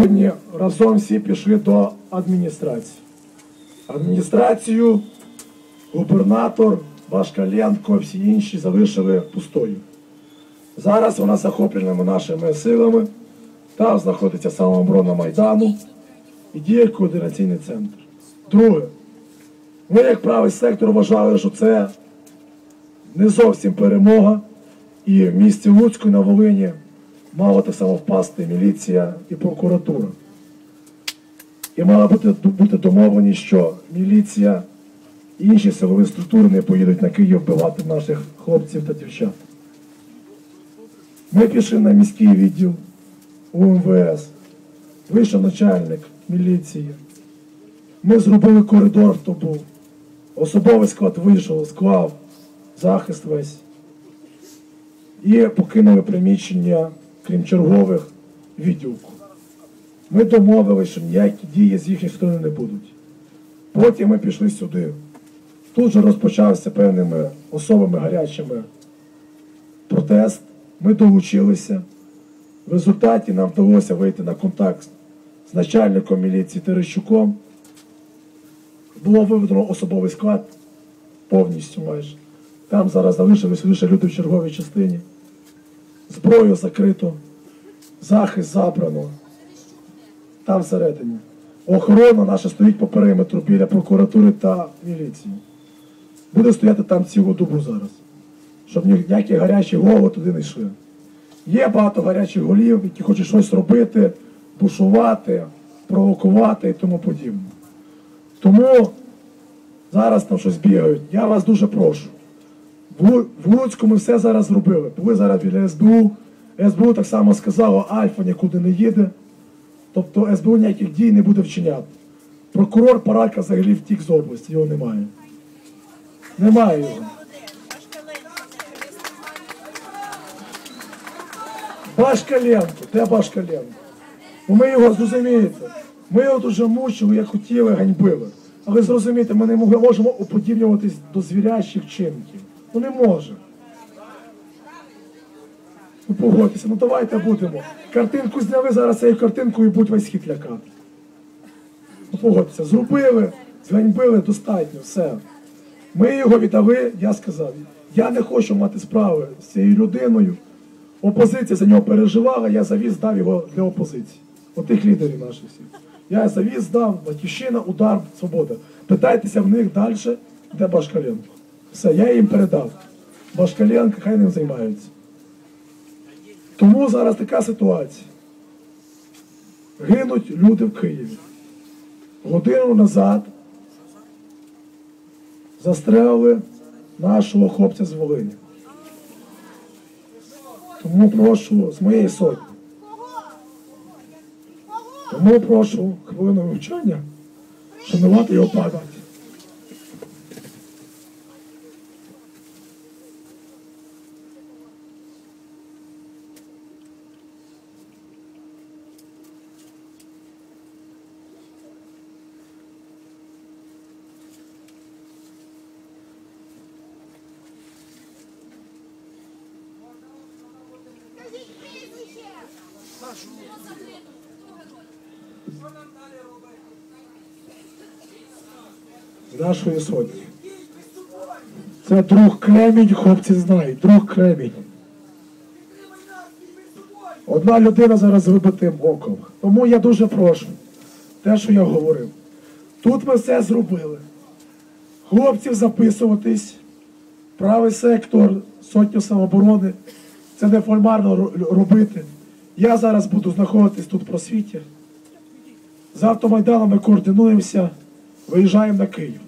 Сьогодні разом всі пішли до адміністрації. Адміністрацію, губернатор, Башкаленко, всі інші залишили пустою. Зараз вона захоплена нашими силами. Там знаходиться самооборона Майдану і діє координаційний центр. Друге, ми, як правий сектор, вважали, що це не зовсім перемога. І в місті Луцьку на Волині мала так само впасти міліція і прокуратура. І мала бути, бути домовленість, що міліція і інші силові структури не поїдуть на Київ вбивати наших хлопців та дівчат. Ми пішли на міський відділ УМВС, вийшов начальник міліції. Ми зробили коридор, хто був. Особовий склад вийшов, склав захист весь. І покинули приміщення, крім чергових, відділку. Ми домовилися, що ніякі дії з їхньої сторони не будуть. Потім ми пішли сюди. Тут же розпочався певними особами гарячими протест. Ми долучилися. В результаті нам вдалося вийти на контакт з начальником міліції Терещуком. Було виведено особовий склад повністю майже. Там зараз залишились лише люди в черговій частині. Зброю закрито, захист забрано. Там всередині. Охорона наша стоїть по периметру біля прокуратури та міліції. Буде стояти там цілу добу зараз, щоб ніякі гарячі голови туди не йшли. Є багато гарячих голів, які хочуть щось робити, бушувати, провокувати і тому подібне. Тому зараз там щось бігають. Я вас дуже прошу. В Лу- Луцьку ми все зараз зробили. Були зараз біля СБУ. СБУ так само сказало, Альфа нікуди не їде. Тобто СБУ ніяких дій не буде вчиняти. Прокурор Парака взагалі втік з області, його немає. Немає його. Башкаленко, де Башкаленко? Ну ми його зрозумієте. Ми його дуже мучили, як хотіли, ганьбили. Але зрозумійте, ми не можемо уподібнюватись до звірячих вчинків. Ну не може. Ну погодьтеся, ну давайте будемо. Картинку зняли зараз цією картинкою і будь весь хід лякати. Ну погодьтеся, зробили, зганьбили достатньо, все. Ми його віддали, я сказав, я не хочу мати справи з цією людиною. Опозиція за нього переживала, я завіз дав його для опозиції. Отих лідерів наших всіх. Я завіз дав, батьківщина, удар, свобода. Питайтеся в них далі, де Башкаленко. Все, я їм передав. Башкаленко, хай ним займаються. Тому зараз така ситуація. Гинуть люди в Києві. Годину назад застрелили нашого хлопця з Волині. Тому прошу з моєї сотні. Тому прошу хвилину мовчання шанувати його пам'ять. Нашої сотні. Це друг Кремінь, хлопці знають, друг Кремінь. Одна людина зараз вибитим оком. Тому я дуже прошу, те, що я говорив. Тут ми все зробили. Хлопців записуватись, правий сектор, сотню самооборони. Це неформально ро- робити. Я зараз буду знаходитись тут в просвіті. З автомайданом ми координуємося, виїжджаємо на Київ.